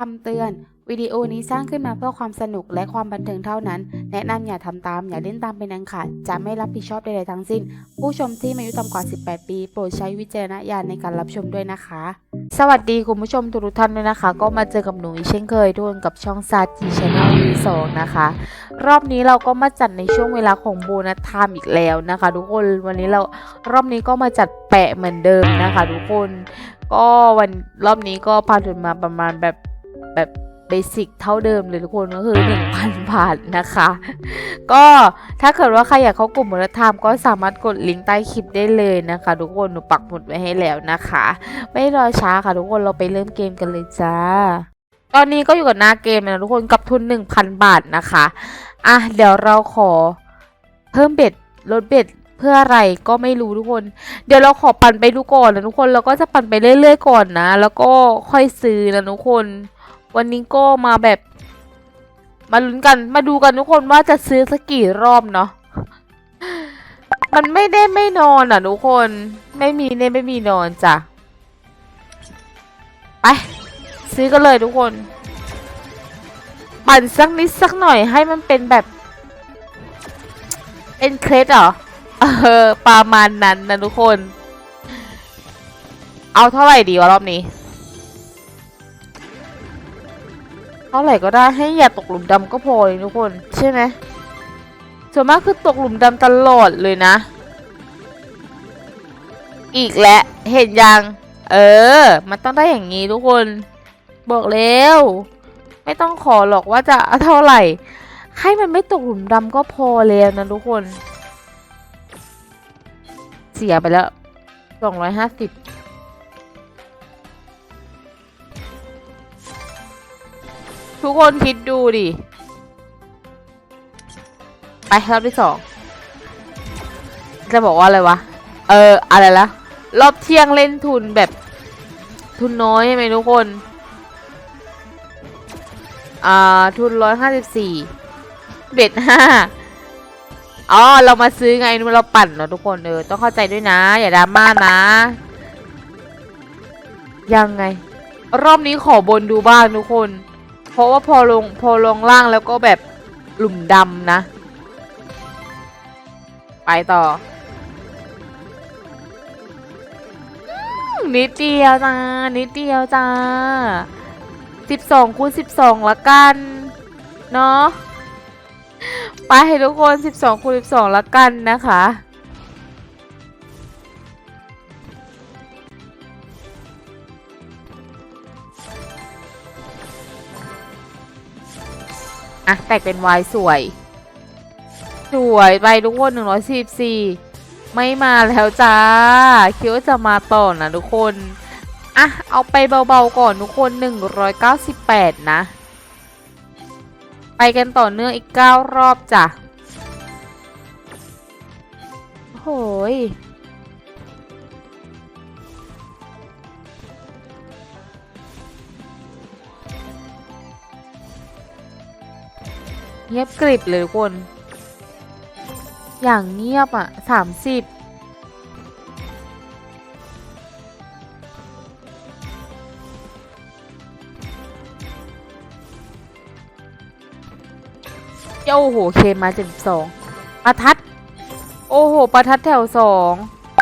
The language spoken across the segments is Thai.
คำเตือน วิดีโอนี้สร้างขึ้นมาเพื่อความสนุกและความบันเทิงเท่านั้น แนะนำอย่าทำตาม อย่าเล่นตามเป็นอันขาดจะไม่รับผิดชอบใดๆทั้งสิ้น ผู้ชมที่มีอายุต่ำกว่า 18 ปี โปรดใช้วิจารณญาณในการรับชมด้วยนะคะ สวัสดีคุณผู้ชมทุกท่านด้วยนะคะ ก็มาเจอกับหนูอีกเช่นเคยทุกคนกับช่องซาจีชาแนลวีสองนะคะ รอบนี้เราก็มาจัดในช่วงเวลาของโบนัสไทม์อีกแล้วนะคะ ทุกคนวันนี้เรารอบนี้ก็มาจัดแปะเหมือนเดิมนะคะ ทุกคน ก็วันรอบนี้ก็พาทุนมาประมาณแบบ แบบเบสิกเท่าเดิมเลยทุกคนก็คือ 1,000 บาทนะคะ ก็ถ้าเกิดว่าใครอยากเข้ากลุ่มมูลธรรมก็สามารถกดลิงก์ใต้คลิปได้เลยนะคะ ทุกคนหนูปักหมุดไว้ให้แล้วนะคะ ไม่รอช้าค่ะทุกคนเราไปเริ่มเกมกันเลยจ้า ตอนนี้ก็อยู่กับหน้าเกมนะทุกคนกับทุน 1,000 บาทนะคะอะเดี๋ยวเราขอเพิ่มเบ็ดลดเบ็ดเพื่ออะไรก็ไม่รู้ทุกคน เดี๋ยวเราขอปั่นไปดูก่อนนะทุกคนเราก็จะปั่นไปเรื่อยๆก่อนนะ แล้วก็ค่อยซื้อนะทุกคน วันนี้ก็มาแบบ มาลุ้นกัน มาดูกันทุกคนว่าจะซื้อสักกี่รอบเนาะ มันไม่ได้ไม่นอนอะทุกคน ไม่มีเน่ไม่มีนอนจ้ะ ไป ซื้อกันเลยทุกคน ปั่นสักนิดสักหน่อยให้มันเป็นแบบ เป็นเคล็ดเหรอ เออประมาณนั้นนะทุกคน เอาเท่าไหร่ดีวะรอบนี้ เท่าไหร่ก็ได้ให้อย่าตกหลุมดำก็พอเลยทุกคน ใช่ไหมส่วนมากคือตกหลุมดำตลอดเลยนะ อีกแล้วเห็นยัง เออ มันต้องได้อย่างนี้ทุกคน บอกแล้ว ไม่ต้องขอหรอกว่าจะเท่าไหร่ ให้มันไม่ตกหลุมดำก็พอแล้วนะทุกคน เสียไปแล้วสองร้อยห้าสิบ ทุกคนคิดดูดิ ไปรอบที่สอง จะบอกว่าอะไรวะ เออ อะไรละ รอบเที่ยงเล่นทุนแบบ ทุนน้อยใช่ไหมทุกคน อ่า ทุนร้อยห้าสิบสี่เบ็ดห้าอ๋อ เรามาซื้อไงเราปั่นเนาะทุกคนเออ ต้องเข้าใจด้วยนะ อย่าดราม่านะ ยังไง รอบนี้ขอบนดูบ้างทุกคน ราะว่าพอลงพอลงล่างแล้วก็แบบหลุมดำนะ ไปต่อนิดเดียวจ้า นิดเดียวจ้าสิบสองคูณสิบสองละกัน เนาะไปให้ทุกคนสิบสองคูณสิบสองละกันนะคะ อะแตกเป็นวายสวย สวยไปทุกคนหนึ่งร้อยสี่สี่ไม่มาแล้วจ้า คิดว่าจะมาต่อนะทุกคน อะ เอาไปเบาๆก่อนทุกคนหนึ่งร้อยเก้าสิบแปดนะ ไปกันต่อเนื่องอีกเก้ารอบจ้ะโอ้ย เงียบกริบเลยทุกคน อย่างเงียบอะสามสิบโอ้โห เคมาเจ็ดสองประทัด โอ้โห ประทัดแถวสอง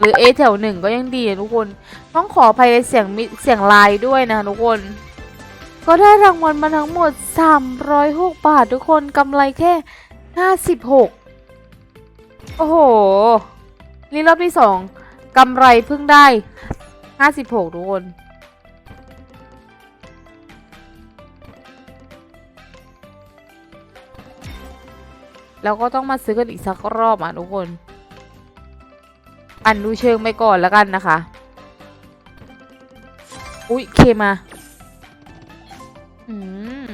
หรือเอแถวหนึ่งก็ยังดีอะทุกคน ต้องขออภัยในเสียงมิเสียงลายด้วยนะทุกคน ก็ได้รางวัลมาทั้งหมด 306 บาททุกคนกำไรแค่ 56 โอ้โห นี่รอบที่สองกำไรเพิ่งได้ 56 ทุกคนแล้วก็ต้องมาซื้อกันอีกสักรอบอะทุกคน อันดูเชิงไปก่อนแล้วกันนะคะ อุ๊ยเคมา อืม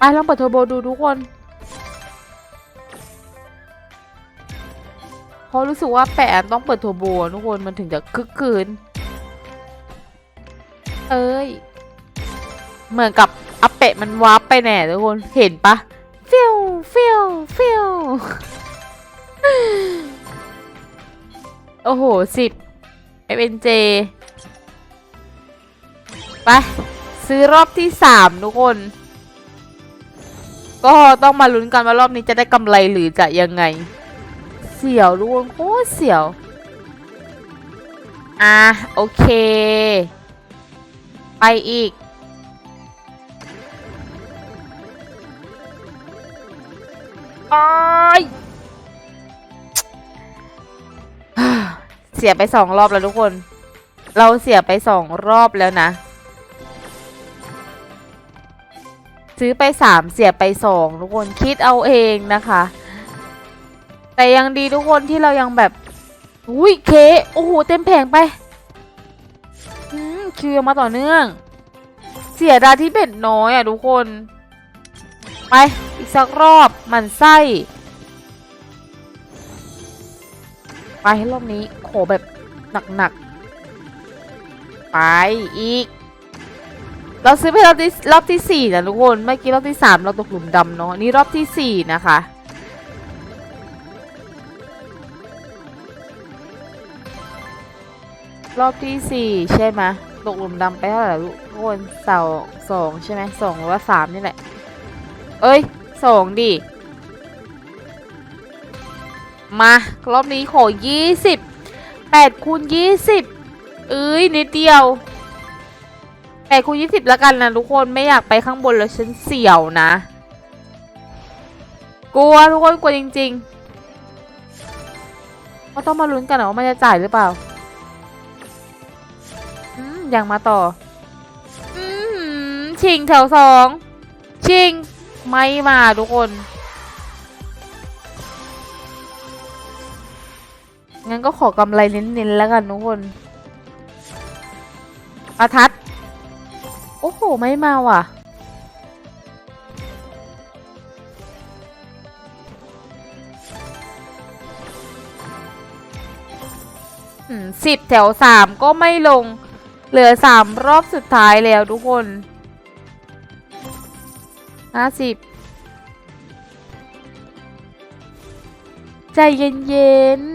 อะลองเปิดเทอร์โบดูทุกคนเพราะรู้สึกว่าแปะต้องเปิดเทอร์โบทุกคนมันถึงจะคึกคืน เอ้ย เหมือนกับอัปเปะมันวาร์ปไปแน่ทุกคน เห็นปะ ฟิวโอ้โหสิบเอ็นเจไป ซื้อรอบที่สามทุกคน ก็ต้องมาลุ้นกันว่ารอบนี้จะได้กำไรหรือจะยังไง เสียวทุกคโอ้เสียว อะ โอเค ไปอีก โอ้ยเสียไปสองรอบแล้วทุกคน เราเสียไปสองรอบแล้วนะ ซื้อไปสามเสียไปสองทุกคนคิดเอาเองนะคะ แต่ยังดีทุกคนที่เรายังแบบอุ้ยเคโอ้โหเต็มแผงไปอืมคิวมาต่อเนื่อง เสียดายที่เบ็ดน้อยอะทุกคน ไป อีกสักรอบมันไส้ไปให้รอบนี้โขแบบหนักๆ ไปอีก เราซื้อไปรอบที่รอบที่สี่นะทุกคน เมื่อกี้รอบที่สามเราตกหลุมดำเนาะ นี่รอบที่สี่นะคะ รอบที่สี่ใช่ไหมตกหลุมดำไปเท่าไหร่ลูกทุกคนเสาสองใช่ไหมสองหรือว่าสามนี่แหละ เอ้ย สองดิ มารอบนี้ขอยี่สิบแปดคูณยี่สิบเอ้ยนิดเดียวแปดคูณยี่สิบแล้วกันนะทุกคนไม่อยากไปข้างบนแล้วฉันเสี่ยวนะ กลัวทุกคนกลัวจริงๆก็ต้องมาลุ้นกันนะว่ามันจะจ่ายหรือเปล่าอืมยังมาต่อ อืมชิงแถวสองชิง ไม่มาทุกคน งั้นก็ขอกำไรเน้นๆแล้วกันทุกคนประทัด โอ้โห ไม่มาว่ะ สิบแถวสามก็ไม่ลง เหลือสามรอบสุดท้ายแล้วทุกคน ห้าสิบใจเย็นๆ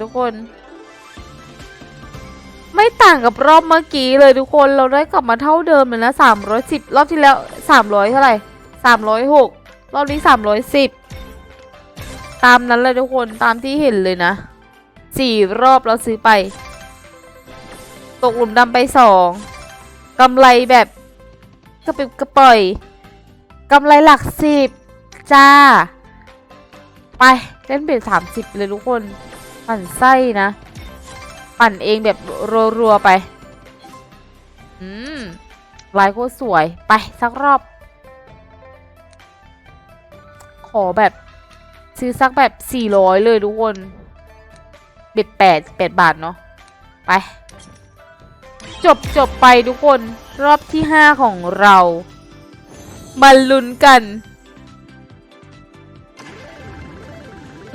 ทุกคน ไม่ต่างกับรอบเมื่อกี้เลยทุกคนเราได้กลับมาเท่าเดิมเลยนะสามร้อยสิบรอบที่แล้วสามร้อยเท่าไหร่สามร้อยหกรอบนี้สามร้อยสิบตามนั้นเลยทุกคนตามที่เห็นเลยนะสี่รอบเราซื้อไป ตกหลุมดำไปสอง กำไรแบบกระปิบกระปล่อยกำไรหลักสิบจ้า ไป เล่นเบ็ดสามสิบเลยทุกคน ปั่นไส้นะ ปั่นเองแบบรัวๆไป อืมลายโคตรสวยไปสักรอบ ขอแบบ ซื้อสักแบบ400เลยทุกคนเบ็ดแปดแปดบาทเนาะไป จบจบไปทุกคนรอบที่ 5 ของเรามาลุ้นกัน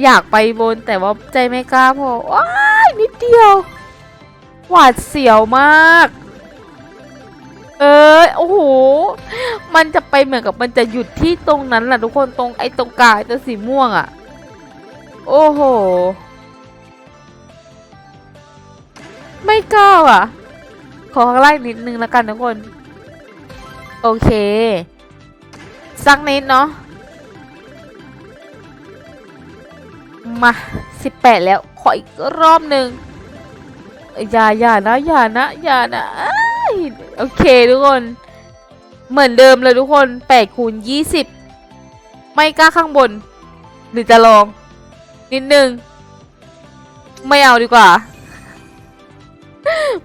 อยากไปบนแต่ว่าใจไม่กล้าพอว้ายนิดเดียว หวาดเสียวมาก เออโอ้โห มันจะไปเหมือนกับมันจะหยุดที่ตรงนั้นแหละทุกคนตรงไอ้ตรงกลางตัวสีม่วงอะ่ะ โอ้โห ไม่กล้าอะ ขอข้างล่างนิดนึงแล้วกันทุกคน โอเค สักนิดเนาะ มาสิบแปดแล้ว ขออีกรอบหนึ่งอย่าอย่านะอย่านะอย่านะโอเคทุกคน เหมือนเดิมเลยทุกคนแปดคูณยี่สิบไม่กล้าข้างบน หรือจะลอง นิดนึง ไม่เอาดีกว่า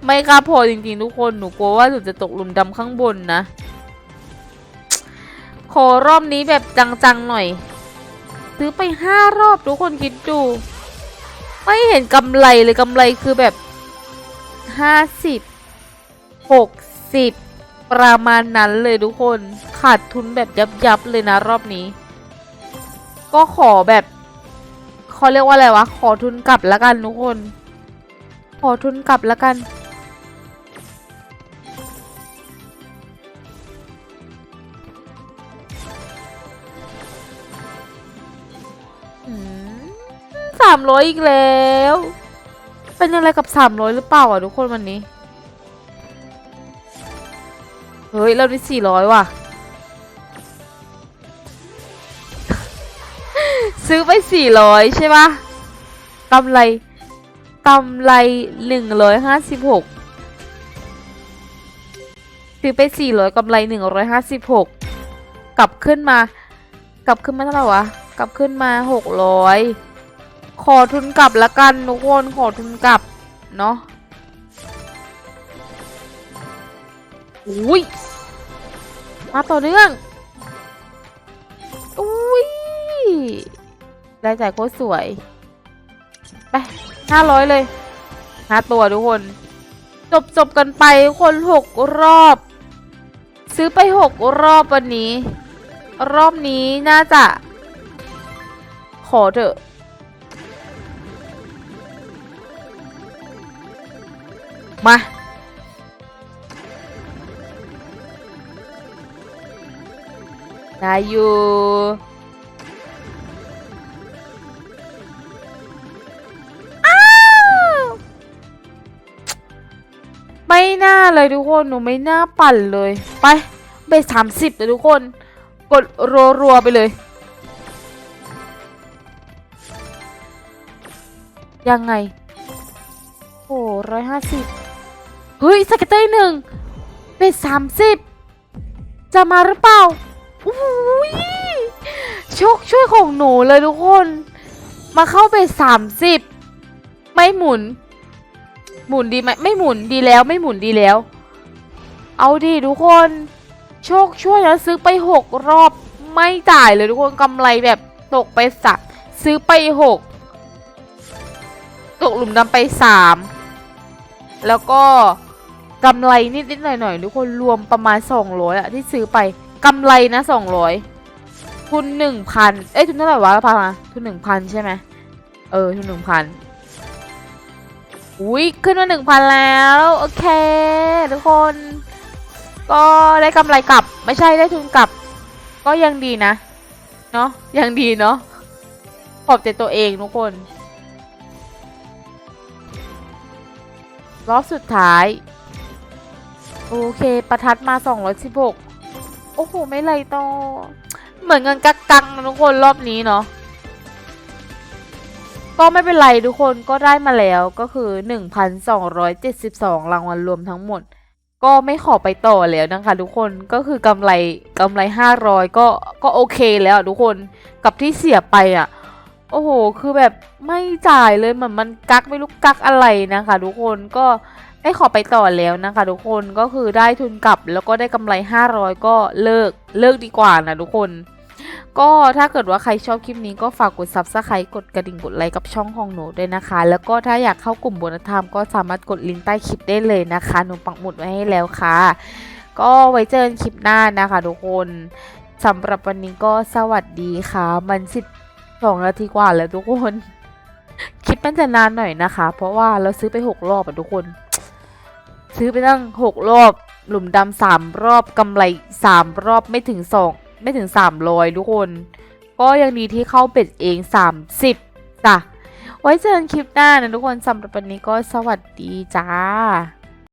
ไม่กล้าพอจริงๆทุกคนหนูกลัวว่าหนูจะตกหลุมดำข้างบนนะ ขอรอบนี้แบบจังๆหน่อย ซื้อไปห้ารอบทุกคนคิดดู ไม่เห็นกำไรเลยกำไรคือแบบห้าสิบหกสิบประมาณนั้นเลยทุกคนขาดทุนแบบยับยับๆเลยนะรอบนี้ ก็ขอแบบเขาเรียกว่าอะไรวะ ขอทุนกลับแล้วกันทุกคน ขอทุนกลับแล้วกัน สามร้อยอีกแล้ว เป็นอะไรกับสามร้อยหรือเปล่าอะทุกคนวันนี้ เฮ้ย เราได้สี่ร้อยว่ะ ซื้อไปสี่ร้อยใช่ปะกำไร กำไรหนึ่งร้อยห้าสิบหกซื้อไปสี่ร้อยกำไรหนึ่งร้อยห้าสิบหกกลับขึ้นมา กลับขึ้นมาเท่าไหร่วะ กลับขึ้นมาหกร้อยขอทุนกลับละกันทุกคนขอทุนกลับ เนาะอุ้ยมาต่อเนื่องอุ้ยรายจ่ายโคตรสวย ไปห้าร้อยเลยห้าตัวทุกคน จบจบกันไปคนหกรอบ ซื้อไปหกรอบวันนี้ รอบนี้น่าจะ ขอเถอะมา ได้อยู่ ไม่น่าเลยทุกคนหนูไม่น่าปั่นเลย ไปเบสสามสิบเลยทุกคน กดรัวๆไปเลย ยังไง โอ้ร้อยห้าสิบเฮ้ยสเก็ตเตอร์หนึ่งเบสสามสิบจะมาหรือเปล่าอุ้ยโชคช่วยของหนูเลยทุกคน มาเข้าเบสสามสิบไม่หมุน หมุนดีไหมไม่หมุนดีแล้วไม่หมุนดีแล้ว เอาดีทุกคน โชคช่วยแล้วซื้อไปหกรอบไม่จ่ายเลยทุกคนกำไรแบบตกไปสักซื้อไปหกตกหลุมดำไปสามแล้วก็กำไรนิดๆหน่อยๆทุกคนรวมประมาณสองร้อยอะที่ซื้อไปกำไรนะสองร้อยทุนหนึ่งพันเอ้ยทุนเท่าไหร่วะพามาทุนหนึ่งพันใช่ไหมเออทุนหนึ่งพัน อุ้ยขึ้นมาหนึ่งพันแล้ว โอเค ทุกคน ก็ได้กำไรกลับ ไม่ใช่ได้ทุนกลับ ก็ยังดีนะ เนาะยังดีเนาะขอบใจตัวเองทุกคน รอบสุดท้าย โอเค ประทัดมา 216 โอ้โห ไม่ไรต่อ เหมือนเงินกักกังนะทุกคนรอบนี้เนาะ ก็ไม่เป็นไรทุกคนก็ได้มาแล้วก็คือ 1,272 รางวัลรวมทั้งหมด ก็ไม่ขอไปต่อแล้วนะคะ ทุกคนก็คือกำไรกำไร 500 ก็ก็โอเคแล้วทุกคนกับที่เสียไปอะ โอ้โห คือแบบไม่จ่ายเลยเหมือนมันกักไม่รู้กักอะไรนะคะ ทุกคนก็ไม่ขอไปต่อแล้วนะคะ ทุกคนก็คือได้ทุนกลับแล้วก็ได้กำไร 500 ก็เลิกเลิกดีกว่านะทุกคน ก็ถ้าเกิดว่าใครชอบคลิปนี้ก็ฝากกด subscribe กดกระดิ่งกดไลค์กับช่องของหนูด้วยนะคะ แล้วก็ถ้าอยากเข้ากลุ่มบนธรรมก็สามารถกดลิงก์ใต้คลิปได้เลยนะคะหนูปักหมุดไว้ให้แล้วค่ะ ก็ไว้เจอกันคลิปหน้านะคะทุกคนสำหรับวันนี้ก็สวัสดีค่ะ มันสิบสองนาทีกว่าแล้วทุกคนคลิปมันจะนานหน่อยนะคะ เพราะว่าเราซื้อไปหกรอบอะทุกคน ซื้อไปตั้งหกรอบ หลุมดำสามรอบกำไรสามรอบไม่ถึงสอง ไม่ถึงสามร้อยทุกคน ก็ยังดีที่เข้าเป็ดเองสามสิบจ้ะไว้เจอกันคลิปหน้านะทุกคนสำหรับวันนี้ก็สวัสดีจ้า